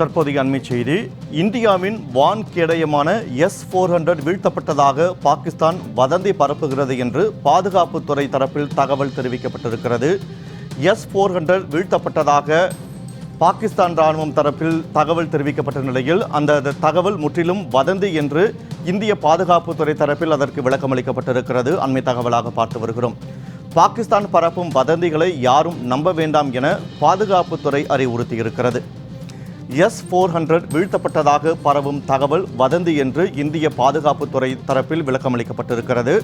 தற்போதைய அண்மை செய்தி. இந்தியாவின் வான் கேடயமான எஸ் ஃபோர் ஹண்ட்ரட் வீழ்த்தப்பட்டதாக பாகிஸ்தான் வதந்தி பரப்புகிறது என்று பாதுகாப்புத்துறை தரப்பில் தகவல் தெரிவிக்கப்பட்டிருக்கிறது. எஸ் ஃபோர் ஹண்ட்ரட் வீழ்த்தப்பட்டதாக பாகிஸ்தான் ராணுவம் தரப்பில் தகவல் தெரிவிக்கப்பட்ட நிலையில் அந்த தகவல் முற்றிலும் வதந்தி என்று இந்திய பாதுகாப்புத்துறை தரப்பில் அதற்கு விளக்கம் அளிக்கப்பட்டிருக்கிறது. அண்மை தகவலாக பார்த்து வருகிறோம். பாகிஸ்தான் பரப்பும் வதந்திகளை யாரும் நம்ப வேண்டாம் என பாதுகாப்புத்துறை அறிவுறுத்தியிருக்கிறது. எஸ் ஃபோர் ஹண்ட்ரட் வீழ்த்தப்பட்டதாக பரவும் தகவல் வதந்தி என்று இந்திய பாதுகாப்புத்துறை தரப்பில் விளக்கமளிக்கப்பட்டிருக்கிறது.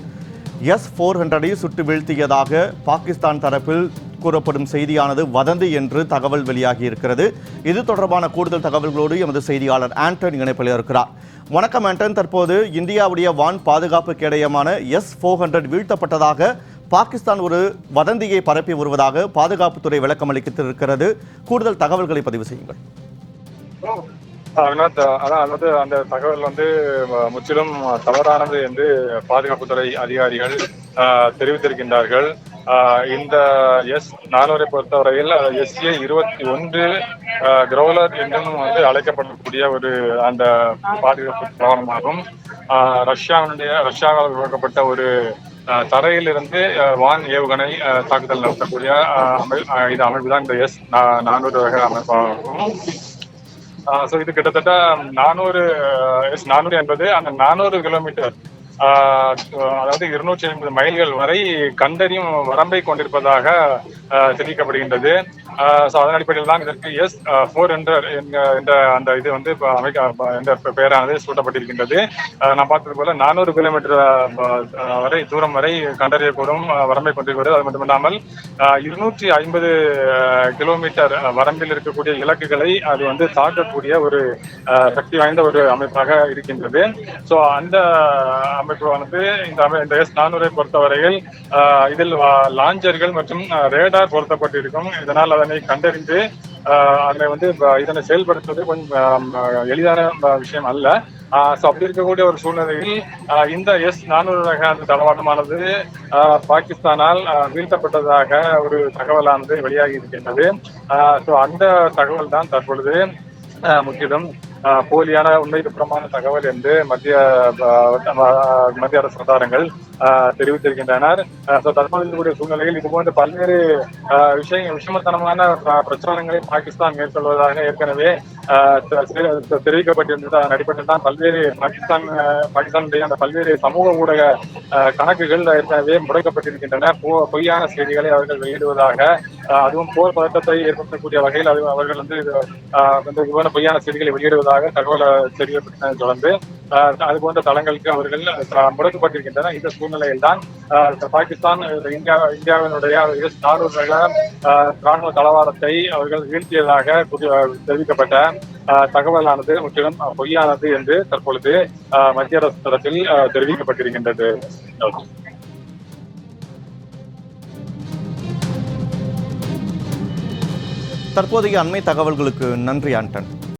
எஸ் ஃபோர் ஹண்ட்ரடை சுட்டு வீழ்த்தியதாக பாகிஸ்தான் தரப்பில் கூறப்படும் செய்தியானது வதந்தி என்று தகவல் வெளியாகி இருக்கிறது இது தொடர்பான கூடுதல் தகவல்களோடு எமது செய்தியாளர் ஆண்டன் இணைப்பில் இருக்கிறார். வணக்கம் ஆண்டன். தற்போது இந்தியாவுடைய வான் பாதுகாப்பு கேடயமான எஸ் ஃபோர் ஹண்ட்ரட் வீழ்த்தப்பட்டதாக பாகிஸ்தான் ஒரு வதந்தியை பரப்பி வருவதாக பாதுகாப்புத்துறை விளக்கமளித்திருக்கிறது. கூடுதல் தகவல்களை பதிவு செய்யுங்கள். வினோத் அதான் அதாவது அந்த தகவல் வந்து முற்றிலும் தவறானது என்று பாதுகாப்புத்துறை அதிகாரிகள் ஆஹ் தெரிவித்திருக்கின்றார்கள். ஆஹ் இந்த எஸ் நானூரை பொறுத்தவரையில் எஸ்ஏ இருபத்தி ஒன்று கிரௌலர் என்றும் வந்து அழைக்கப்படக்கூடிய ஒரு அந்த பாதுகாப்பு வாகனமாகும் ஆஹ் ரஷ்யாவினுடைய ரஷ்யாவால் உருவாக்கப்பட்ட ஒரு தரையிலிருந்து வான் ஏவுகணை தாக்குதல் நடத்தக்கூடிய அமைப்பு அமை இது அமைப்பு தான் இந்த எஸ் நானூறு வகை அமைப்பாகும். ஸோ இது கிட்டத்தட்ட நானூறு எஸ் நானூறு என்பது அந்த நானூறு கிலோமீட்டர் அதாவது இருநூற்றி ஐம்பது மைல்கள் வரை கண்டறியும் வரம்பை கொண்டிருப்பதாக ஆஹ் தெரிவிக்கப்படுகின்றது. ஸோ அதன் அடிப்படையில் தான் இதற்கு எஸ் ஃபோர் ஹண்ட்ரட் என்ற அந்த இது வந்து அமைக்க என்ற பெயரானது சூட்டப்பட்டிருக்கின்றது. நான் பார்த்தது போல நானூறு கிலோமீட்டர் வரை தூரம் வரை கண்டறியக்கூடும் வரம்பை கொண்டிருக்கிறது. அது மட்டுமில்லாமல் இருநூற்றி ஐம்பது கிலோமீட்டர் வரம்பில் இருக்கக்கூடிய இலக்குகளை அது வந்து தாக்கக்கூடிய ஒரு சக்தி வாய்ந்த ஒரு அமைப்பாக இருக்கின்றது. ஸோ அந்த அமைப்புவானது இந்த இந்த எஸ் நானூரை பொறுத்தவரையில் ஆஹ் இதில் லாஞ்சர்கள் மற்றும் ரேடார் பொருத்தப்பட்டிருக்கும். இதனால் அதனை கண்டறிந்து ஆஹ் அதனை வந்து இதனை செயல்படுத்துவது கொஞ்சம் எளிதான விஷயம் அல்ல. ஸோ அப்படி இருக்கக்கூடிய ஒரு சூழ்நிலையில் இந்த எஸ் நானூறு ரக அந்த தளவாட்டமானது ஆஹ் பாகிஸ்தானால் வீழ்த்தப்பட்டதாக ஒரு தகவலானது வெளியாகி இருக்கின்றது. ஸோ அந்த தகவல் தான் தற்பொழுது ஆஹ் முற்றிலும் போலியான உண்மைக்கு புறமான தகவல் என்று மத்திய மத்திய அரசு வட்டாரங்கள் தெரிவித்திருக்கின்றனர் தற்போது இருக்கக்கூடிய சூழ்நிலையில் இது போன்ற பல்வேறு ஆஹ் விஷய விஷமத்தனமான பிரச்சாரங்களை பாகிஸ்தான் மேற்கொள்வதாக ஏற்கனவே தெரிவிக்கப்பட்டிருந்தது. அதன் அடிப்படையில் தான் பல்வேறு பாகிஸ்தான் பாகிஸ்தானுடைய அந்த பல்வேறு சமூக ஊடக கணக்குகள் ஏற்கனவே முடக்கப்பட்டிருக்கின்றன. பொய்யான செய்திகளை அவர்கள் வெளியிடுவதாக அதுவும் போர் பதட்டத்தை ஏற்படுத்தக்கூடிய வகையில் அது அவர்கள் வந்து இது, வந்து பொய்யான செய்திகளை வெளியிடுவதாக தகவல் தெரிவிக்கப்பட்டதை தொடர்ந்து அது போன்ற தளங்களுக்கு அவர்கள் முடக்கப்பட்டிருக்கின்றன. இந்த சூழ்நிலையில் தான் பாகிஸ்தான் இந்தியா இந்தியாவினுடைய எஸ் ராணுவ தளவாடத்தை அவர்கள் வீழ்த்தியதாக தெரிவிக்கப்பட்ட தகவலானது முற்றிலும் பொய்யானது என்று தற்பொழுது ஆஹ் மத்திய அரசு தரத்தில் தெரிவிக்கப்பட்டிருக்கின்றது. தற்போதைய அண்மை தகவல்களுக்கு நன்றி ஆண்டன்.